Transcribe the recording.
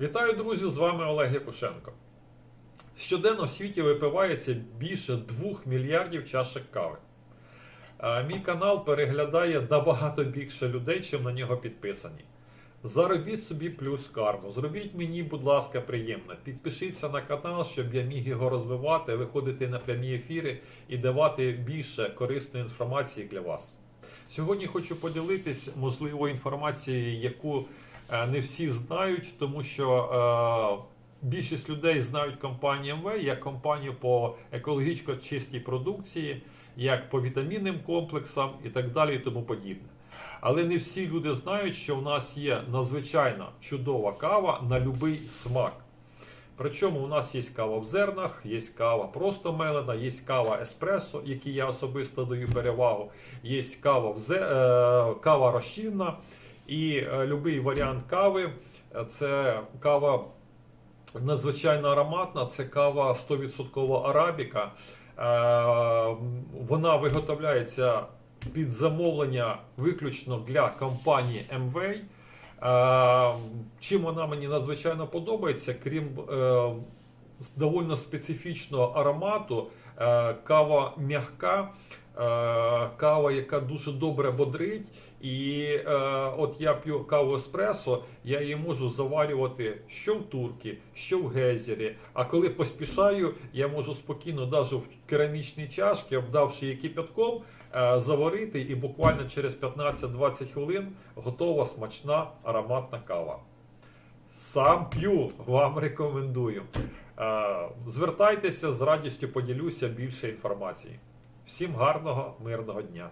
Вітаю, друзі! З вами Олег Якушенко. Щоденно в світі випивається більше 2 мільярдів чашек кави. Мій канал переглядає набагато більше людей, чим на нього підписані. Заробіть собі плюс карму. Зробіть мені, будь ласка, приємно. Підпишіться на канал, щоб я міг його розвивати, виходити на прямі ефіри і давати більше корисної інформації для вас. Сьогодні хочу поділитись можливою інформацією, яку е, не всі знають, тому що е, більшість людей знають компанію МВ як компанію по екологічно чистій продукції, як по вітамінним комплексам і так далі, і тому подібне. Але не всі люди знають, що в нас є надзвичайно чудова кава на будь-який смак. Причому у нас є кава в зернах, є кава просто мелена, є кава еспресо, якій я особисто даю перевагу, є кава, в зе- е, кава розчинна і е, будь-який варіант кави. е, Це кава надзвичайно ароматна, це кава 100% арабіка. Вона виготовляється під замовлення виключно для компанії Amway. Е, Чим вона мені надзвичайно подобається, крім е, довольно специфічного аромату, е, кава м'яка, кава, яка дуже добре бодрить. І е, от я п'ю каву еспресо, я її можу заварювати що в турці, що в гейзері. А коли поспішаю, я можу спокійно, навіть в керамічній чашці, обдавши її кипятком, е, заварити, і буквально через 15-20 хвилин готова смачна ароматна кава. Сам п'ю, вам рекомендую. Е, Звертайтеся з радістю поділюся більше інформації. Всім гарного, мирного дня!